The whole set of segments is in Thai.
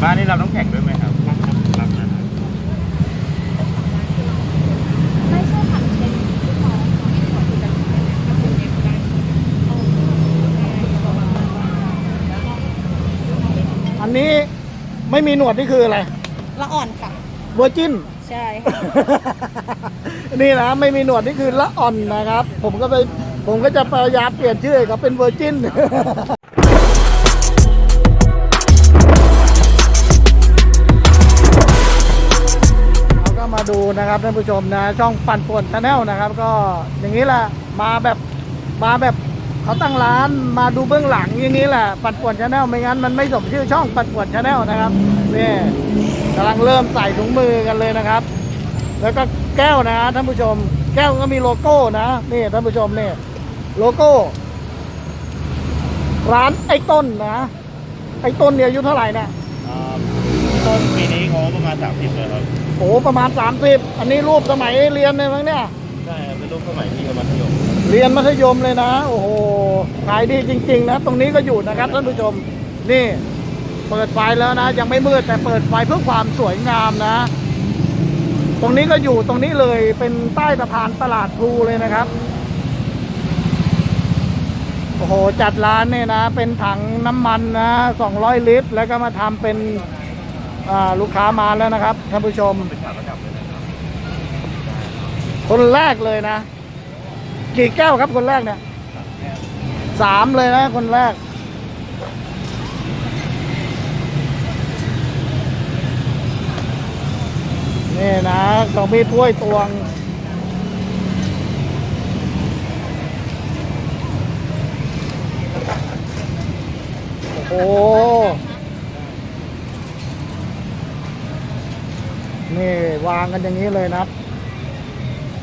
คิวกลับบ้านนี่รับน้ำแข็งด้วยไหมครับรับครับรับนะครับไม่ใช่ค่ะเป็นลูกน้องที่ขอคุยกันถ้าคุณเองได้อันนี้ไม่มีหนวดนี่คืออะไรละอ่อนค่ะ เวอร์จิน ใช่ค่ะนี่นะไม่มีหนวดนี่คือละอ่อนนะครับ ผมก็ไปผมก็จะพยายามเปลี่ยนชื่อให้เขาเป็นเวอร์จิน ดูนะครับท่านผู้ชมนะช่องปั่นป่วนชาแนลนะครับ ก็อย่างนี้แหละมาแบบมาแบบเขาตั้งร้านมาดูเบื้องหลังอย่างนี้แหละปั่นป่วนชาแนลไม่งั้นมันไม่สมชื่อช่องปั่นป่วนชาแนลนะครับนี่กำลังเริ่มใส่ถุงมือกันเลยนะครับ แล้วก็แก้วนะท่านผู้ชม แก้วก็มีโลโก้นะนี่ท่านผู้ชมนี่โลโก้ ร้านไอ้ต้นนะ ไอ้ต้นเนี่ยอายุเท่าไหร่เนี่ย ต้นปีนี้เขาประมาณสามสิบเลยครับ โอ้ประมาณ 30 อันนี้รูปสมัยเรียนเลยมั้งเนี่ย ใช่ครับเป็นรูปสมัยที่มัธยมเรียนมัธยมเลยนะ โอ้โห ขายดีจริง ๆ นะ ตรงนี้ก็อยู่นะครับท่านผู้ชม นี่ เปิดไฟแล้วนะ ยังไม่มืดแต่เปิดไฟเพื่อความสวยงามนะ ตรงนี้ก็อยู่ตรงนี้เลยเป็นใต้สะพานตลาดพลูเลยนะครับ โอ้โห จัดร้านเนี่ยนะ เป็นถังน้ำมันนะ200 ลิตร แล้วก็มาทำเป็นอ่า ลูกค้ามาแล้วนะครับท่านผู้ชม คนแรกเลยนะ กี่แก้วครับคนแรกเนี่ยสามเลยนะคนแรก นี่นะเขามีถ้วยตวงโอ้โห นี่วางกันอย่างนี้เลยนะครับ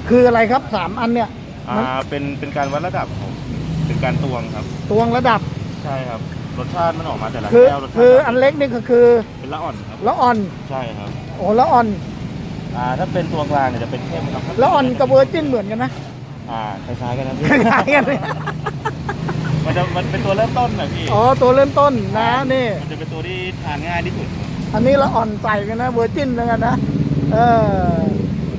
คืออะไรครับสามอันเนี่ยอ่าเป็นเป็นการวัดระดับครับเป็นการตวงครับ ตวงระดับ ใช่ครับ รสชาติมันออกมาแต่ละคือแก้วรสชาติคืออันเล็กนี่ก็คือเป็นละอ่อนครับละอ่อนใช่ครับโอ้ละอ่อนอ่าถ้าเป็นตัวกลางเนี่ยจะเป็นเข้มครับละอ่อนกับเวอร์จินเหมือนกันนะอ่าคล้ายๆกันนะพี่คล้ายๆกันเลยมันจะมันเป็นตัวเริ่มต้นนะพี่อ๋อตัวเริ่มต้นนะนี่ มันจะเป็นตัวที่ทานง่ายที่สุดครับ อันนี้ละอ่อนใส่กันนะเวอร์จินเหมือนกันนะเออ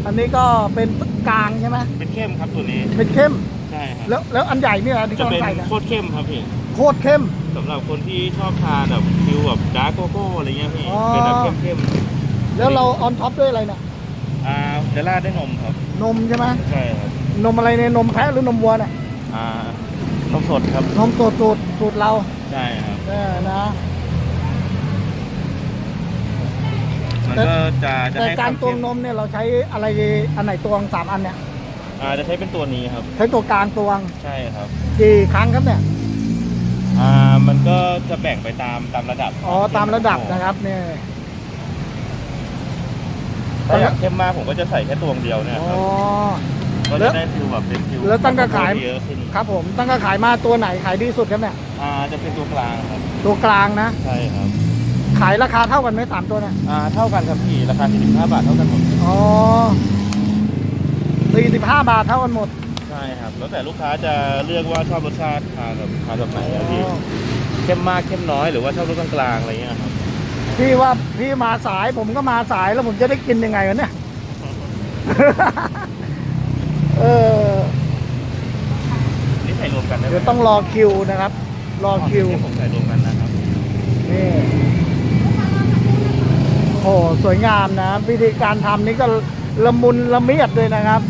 อันนี้ก็เป็นกลางใช่ไหมเป็นเข้มครับตัวนี้ เป็นเข้มใช่ครับแล้วแล้วอันใหญ่เนี่ยที่จะกำลัเป็งนใส่กันโคตรเข้มครับพี่โคตรเข้ม สำหรับคนที่ชอบทานแบบฟิวแบบดาร์กโกโก้อะไรเงี้ยพี่อ๋อ เป็นแบบเข้มแล้วเราออนท็อปด้วยอะไรเนี่ยๆอ่าจะราดด้วยนมครับ นมใช่ไหมใช่ครับนมอะไรเนี่ยนมแพะหรือนมวัวเนี่ยอ่านมสดครับนมสดสูตรสูตรเรา ใช่ครับ เออนะ มันแต่ก็จะจะแต่ให้การควตวงเข้มนมเนี่ยเราใช้อะไรอันไหนตวงสามอันเนี่ยอ่าจะใช้เป็นตัวนี้ครับ ใช้ตัวกลางตวงใช่ครับ กี่ครั้งครับเนี่ยอ่ามันก็จะแบ่งไปตามตามระดับอ๋อตามระดับนะครับเนี่ยถ้าอยากเข้มมากผมก็จะใส่แค่ตัวเดียวเนี่ยอ๋คอรับก็แล้จะว ได้ฟิวแบบเป็นฟิวแล้วตั้งแต่ขาย เยอะขึ้นครับผมตั้งแต่ขายมาตัวไหนขายดีสุดครับเนี่ยอ่าจะเป็นตัวกลางครับตัวกลางนะ ใช่ครับ ขายราคาเท่ากันไหมสามตัวเนี่ยอ่าเท่ากันครับพี่ราคา 45 บาทเท่ากันหมดอ๋อสี่สิบห้าบาทเท่ากันหมดใช่ครับ แล้วแต่ลูกค้าจะเลือกว่าชอบรสชาติทานแบบทานแบบไหนอ๋อะพี่อเข้มมากเข้มน้อยหรือว่าชอบรสกลางๆอะไรเงี้ยครับพี่ว่าพี่มาสายผมก็มาสายแล้วผมจะได้กินยังไงวะเนี่ย เออนี่ใส่รวมกันได้ไหมเดี๋ยวต้องรอคิวนะครับ รอคิวนี่ผมใส่รวมกันนะครับนี่ โอ้สวยงามนะวิธีการทำนี้ก็ละมุนละเมียดเลยนะครับ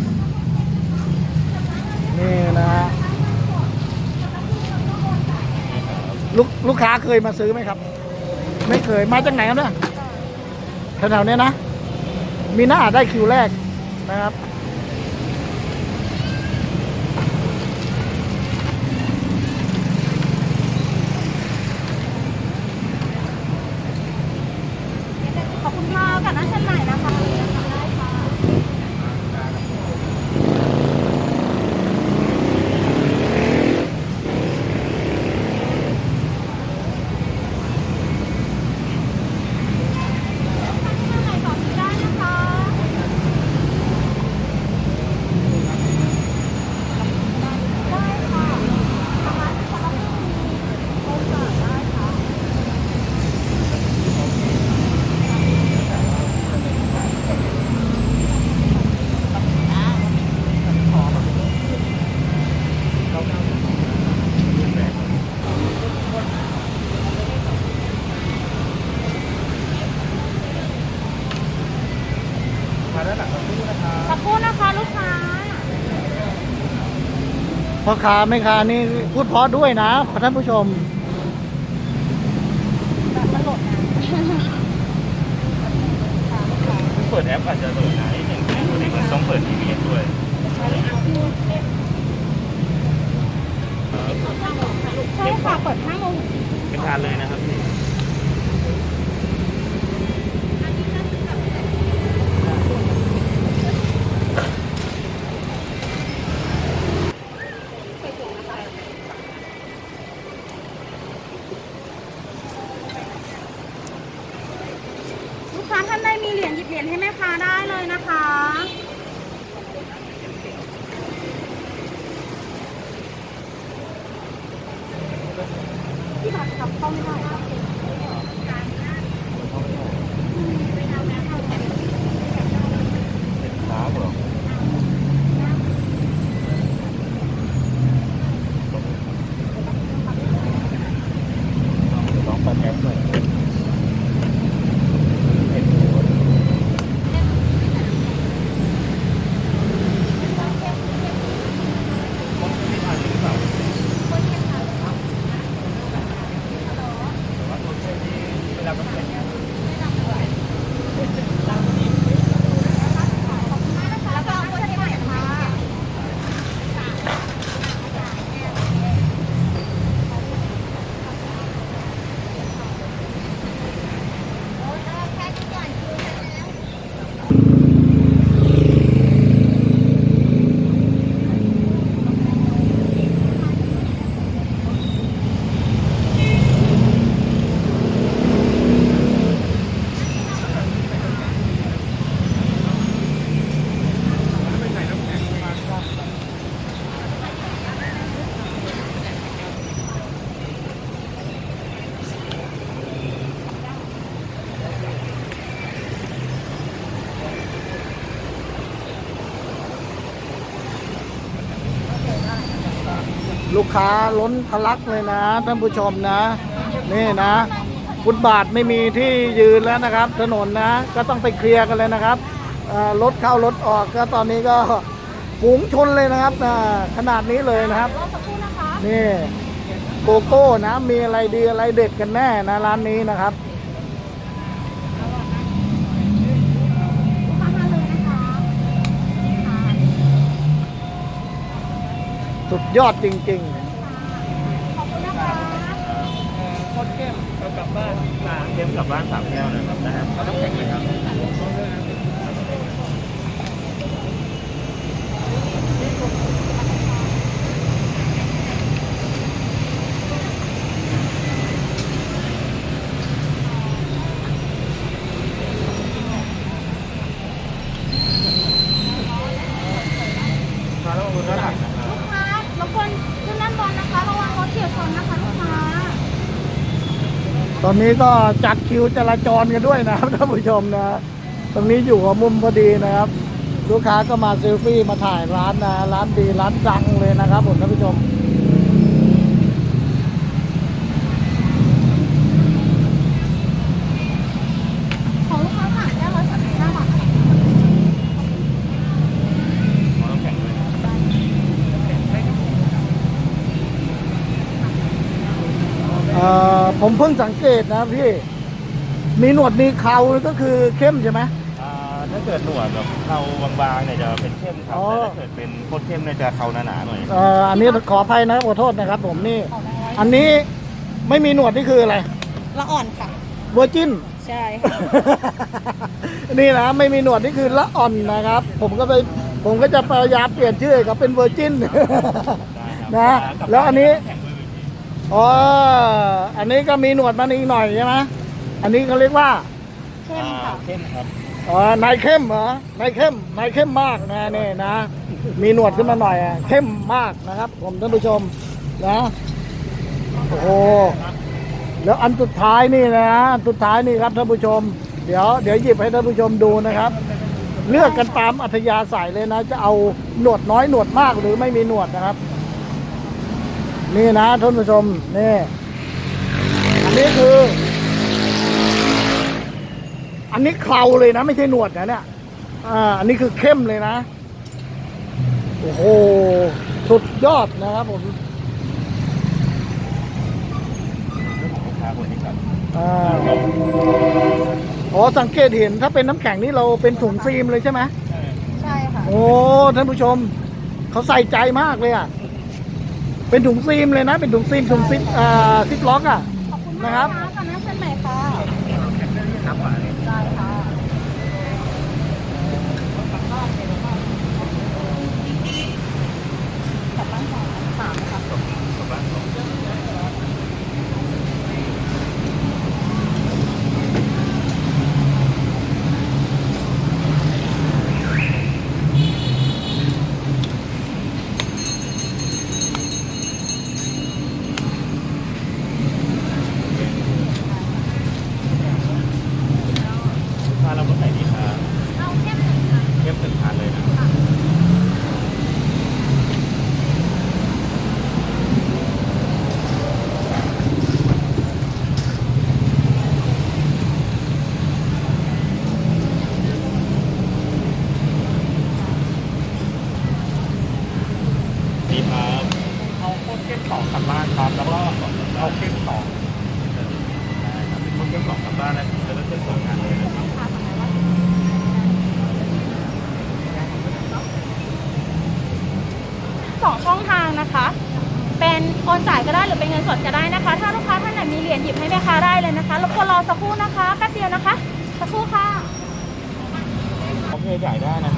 นี่นะฮะลูกลูกค้าเคยมาซื้อไหมครับ ไม่เคยมาจากไหนครับเนี่ยแถวๆเนี้ยนะ มีหน้าได้คิวแรกนะครับ ขอบคุณค่ะกับน้าชั้นไหนนะคะได้ค่ะ ได้นะคะ รู่นะคะลูกค้า พ่อค้าแม่ค้านี่พูดเพราะด้วยนะท่านผู้ชมแบบตลกนะเปิดแอปอาจจะโหลดนะนิดหนึ่งตัวนนี้มันต้องเปิดทีวีด้วย ใช่ค่ะ เปิดห้าโมง เป็นทานเลยนะครับพี่ ลูกค้าท่านใดมีเหรียญหยิบเหรียญให้แม่ค้าได้เลยนะคะ ที่บัตรขับเข้าไม่ได้ค่ะ เป็นค้าเหรอลองเปิดแอปเลยเห็นไม่ทันหรือเปล่าแต่ว่าตัวเส้นที่เวลามันเป็น แล้วก็เอาคนที่ใหม่ค่ะ ลูกค้าล้นทะลักเลยนะท่านผู้ชมนะ นี่นะฟุตบาทไม่มีที่ยืนแล้วนะครับ ถนนนะก็ต้องไปเคลียร์กันเลยนะครับเอ่อรถเข้ารถออกก็ตอนนี้ก็ฝูงชนเลยนะครับอ่าขนาดนี้เลยนะครับรอสักครู่นะคะนี่โกโก้นะมีอะไรดีอะไรเด็ดกันแน่นะร้านนี้นะครับ สุดยอดจริง ขอบคุณนะคะเข้มกลับบ้านสามแก้วนะครับนะฮะเอาน้ำแข็งเลยครับมาแล้วคุณด้านหลังนะครับ ลูกค้ารบกวนขึ้นด้านบนนะคะ ระวังรถเฉียวชนนะคะลูกค้า ๆ ตอนนี้ก็จัดคิวจราจรกันด้วยนะครับท่านผู้ชมนะ ตรงนี้อยู่หัวมุมพอดีนะครับ ลูกค้าก็มาเซลฟี่มาถ่ายร้านนะ ร้านดีร้านดังเลยนะครับผมท่านผู้ชม ของลูกค้าสั่งแค่ร้อยสามสิบห้าบาทค่ะ เอาน้ำแข็งเลยนะครับ เอ่อ ผมเพิ่งสังเกตนะพี่ มีหนวดมีเคราก็คือเข้มใช่ไหมอ่าถ้าเกิดหนวดแบบเขาบางๆเนี่ยจะเป็นเข้มครับอ๋อแต่ถ้าเกิดเป็นโคตรเข้มเนี่ยจะเขาหนาๆหน่อยเอ่ออันนี้ขออภัยนะขอโทษนะครับ ผมนี่ อันนี้ไม่มีหนวดนี่คืออะไรละอ่อนค่ะ เวอร์จิน ใช่ค่ะนี่นะไม่มีหนวดนี่คือละอ่อนนะครับ ผมก็ไปผมก็จะพยายามเปลี่ยนชื่อให้เขาเป็นเวอร์จินนะแล้วอันนี้ อ๋ออันนี้ก็มีหนวดมันอีกหน่อยใช่ไหมอันนี้เขาเรียกว่าเข้มค่ะเข้มครับอ๋อนายเข้มเหรอนายเข้มนายเข้มมากนะนี่นะ มีหนวดขึ้นมาหน่อยอะเข้มมากนะครับ ผมท่านผู้ชมนะโอ้โหแล้วอันสุดท้ายนี่นะอันสุดท้ายนี่ครับท่านผู้ชม เดี๋ยวเดี๋ยวหยิบให้ท่านผู้ชมดูนะครับ เลือกกันตามอัธยาศัยเลยนะ จะเอาหนวดน้อยหนวดมากหรือไม่มีหนวดนะครับ นี่นะท่านผู้ชม นี่ อันนี้คือ อันนี้เคราเลยนะ ไม่ใช่หนวดนะเนี่ย อ่า อันนี้คือเข้มเลยนะ โอ้โห สุดยอดนะครับผมลูกค้าคนนี้ครับอ่าอ๋อสังเกตเห็นถ้าเป็นน้ำแข็งนี่เราเป็นถุงฟิล์มเลยใช่ไหมใช่ค่ะ โอ้ ท่านผู้ชม เขาใส่ใจมากเลยอะ เป็นถุงซิมเลยนะ เป็นถุงซิมถุงซิปอ่าซิปล็อกอะนะครับ นะตอนนั้นเส้นใหม่ค่ะ ครับหวานเลย ได้ค่ะกลับบ้านสองสามค่ะ กลับบ้านสอง ลูกค้าเราก็ใส่ดีครับ เอาแค่หนึ่งค่ะ เข้มถึงทานเลยนะดีครับเอาโคตรเข้มสองกลับบ้านครับ แล้วก็เอาเข้มสองได้ครับเป็นโคตรเข้มสองกลับบ้านนะแล้วก็เข้มสองงานเลยนะครับ สองช่องทางนะคะ เป็นโอนจ่ายก็ได้หรือเป็นเงินสดก็ได้นะคะ ถ้าลูกค้าท่านไหนมีเหรียญหยิบให้แม่ค้าได้เลยนะคะรบกวนรอสักครู่นะคะแป๊บเดียวนะคะสักครู่ค่ะ โอเคจ่ายได้นะค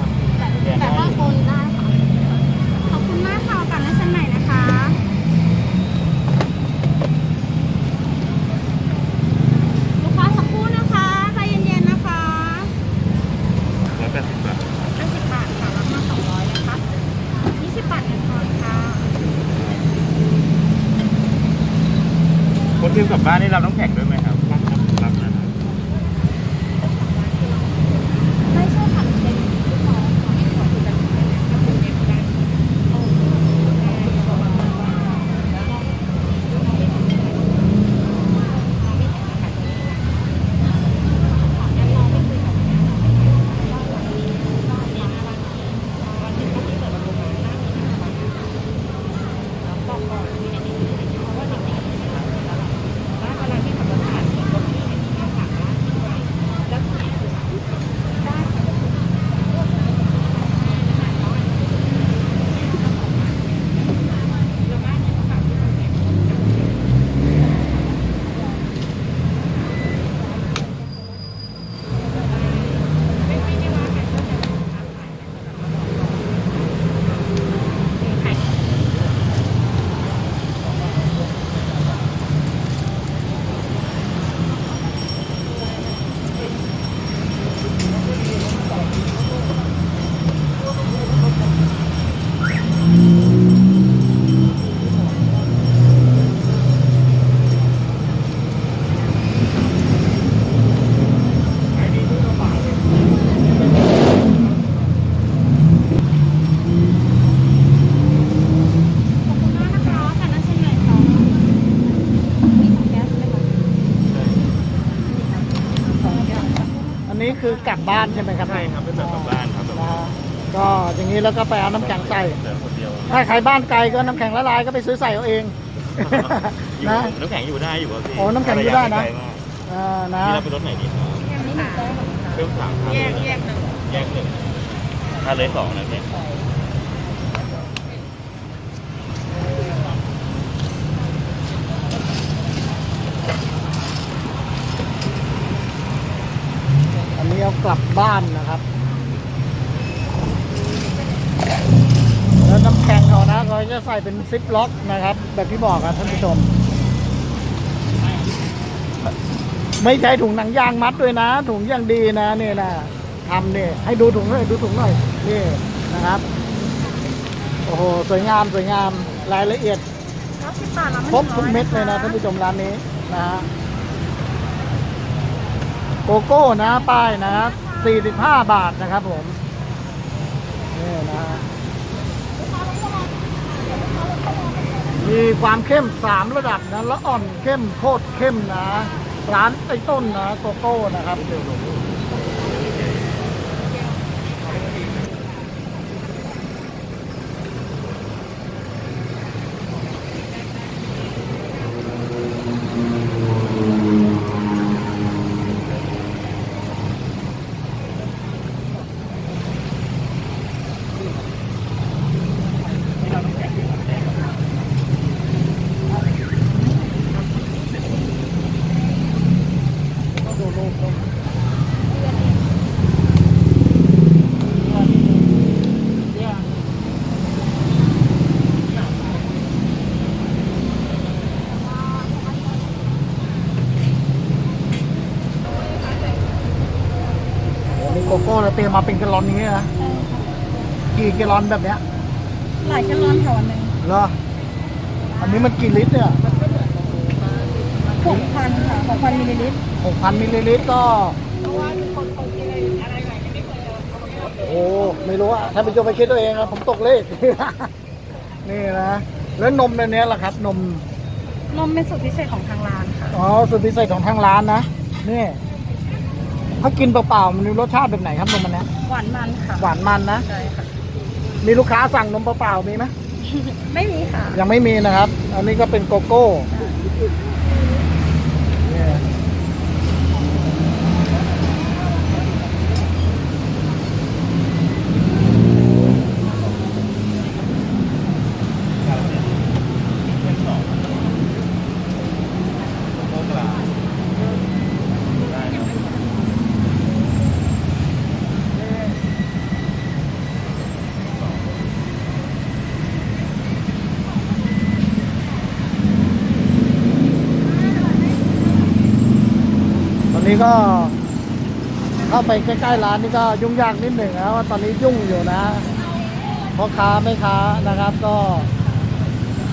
รับ กลับบ้านใช่ไหมครับใช่ครับเป็นแบบกลับบ้านครับแบบนะฮะก็อย่างนี้แล้วก็ไปเอาน้ำแข็งใส่เหลือคนเดียวถ้าใครบ้านไกลก็น้ำแข็งละลายก็ไปซื้อใส่เอาเองอยู่นะน้ำแข็งอยู่ได้อยู่ครับพี่โอ้น้ำแข็งอยู่ได้นะม่กลมากอ่านะพี่รับเป็นรถไหนดีครับนี่หนึ่งแก้วเครื่องสามครับแยกแยกหนึ่งแยกหนึ่งถ้าเลยสองนะพี่อันนี้ กลับบ้านนะครับ แล้วน้ำแข็งเขานะเขาจะใส่เป็นซิปล็อกนะครับ แบบที่บอกครับท่านผู้ชม ไม่ใช่ถุงหนังยางมัดด้วยนะ ถุงอย่างดีนะนี่นะทำเนี่ยให้ดูถุงหน่อยดูถุงหน่อยนี่นะครับ โอ้โหสวยงามสวยงามรายละเอียดเก้าสิบบาทแล้วครบทุกเม็ดเลยนะท่านผู้ชมร้านนี้นะฮะ โกโก้นะป้ายนะ45 บาทนะครับผมนี่นะฮะมีความเข้ม 3 ระดับนะแล้วอ่อนเข้มโคตรเข้มนะ ร้านไอ้ต้นนะโกโก้นะครับ อ โอ้นี่โกโก้เราเตรียมมาเป็นแกลลอนนี้นะกี่แกลลอนแบบเนี้ยหลายแกลลอนค่ะวันหนึ่งเหรออันนี้มันกี่ลิตรเนี่ยหกพันค่ะหกพันมิลลิลิตรหกพันมิลลิลิตรก็โอ้ไม่รู้อะถ้าเป็นโจไปคิดตัวเองนะผมตกเลข นี่นะ แล้วนมในเนี้ยล่ะครับ นม นมเป็นสูตรพิเศษของทางร้านค่ะ อ๋อ สูตรพิเศษของทางร้านนะ นี่ ถ้ากินเปล่าๆมันมีรสชาติแบบไหนครับนมมันเนี้ยหวานมันค่ะหวานมันนะ ใช่ค่ะ มีลูกค้าสั่งนมเปล่าๆมีไหมไม่มีค่ะ ยังไม่มีนะครับ อันนี้ก็เป็นโกโก้เนี่ย เป็นสองโอกลาได้ครับ ตอนนี้ ก็เข้าไปใกล้ๆร้านนี่ก็ยุ่งยากนิดหนึ่งนะว่าตอนนี้ยุ่งอยู่นะพ่อค้าไม่ค้านะครับ ก็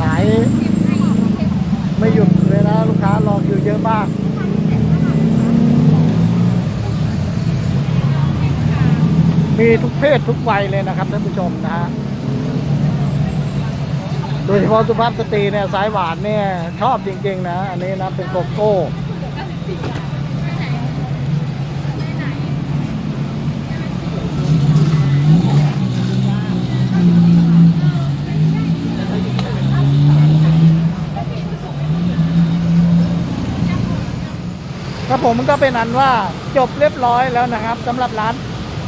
ขายไม่หยุดเลยนะลูกค้ารอคิวเยอะมากมีทุกเพศทุกวัยเลยนะครับท่านผู้ชมนะฮะ โดยเฉพาะสุภาพสตรีเนี่ยสายหวานเนี่ยชอบจริงๆนะ อันนี้นะเป็นโกโก้ ครับผมก็เป็นอันว่าจบเรียบร้อยแล้วนะครับสำหรับร้าน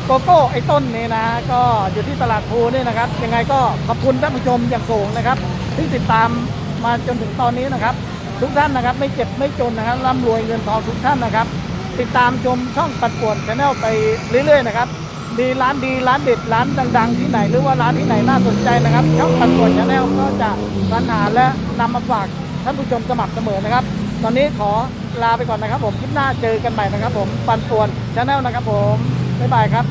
โกโก้ไอ้ต้นนี้นะ ก็อยู่ที่ตลาดภูนี่นะครับ ยังไงก็ขอบคุณท่านผู้ชมอย่างสูงนะครับ ที่ติดตามมาจนถึงตอนนี้นะครับ ทุกท่านนะครับ ไม่เจ็บไม่จนนะครับร่ำรวยเงินทองทุกท่านนะครับ ติดตามชมช่องปัดปวนชาแนลไปเรื่อยๆนะครับดีร้านดีร้านเด็ดร้านดัง ๆ ที่ไหนหรือว่าร้านที่ไหนน่าสนใจนะครับช่องปัดปวนชาแนลก็จะสรรหาและนำมาฝากท่านผู้ชมสม่ำเสมอนะครับ ตอนนี้ขอลาไปก่อนนะครับผมคลิปหน้าเจอกันใหม่นะครับผมปันป่วนชาแนลนะครับผมบ๊ายบายครับ